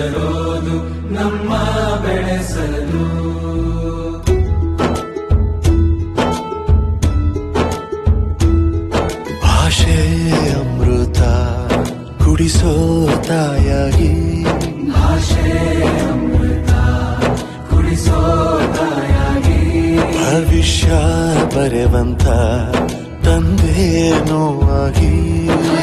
ಬೆಳೆದರೋದು ನಮ್ಮ ಬೆಳೆಸಲು ಭಾಷೆ ಅಮೃತ ಕುಡಿಸೋ ತಾಯಾಗಿ ಭಾಷೆ ಅಮೃತ ಕುಡಿಸೋ ತಾಯಾಗಿ ಭವಿಷ್ಯ ಬರೆವಂತ ತಂದೆಯನೋ ಆಗಿ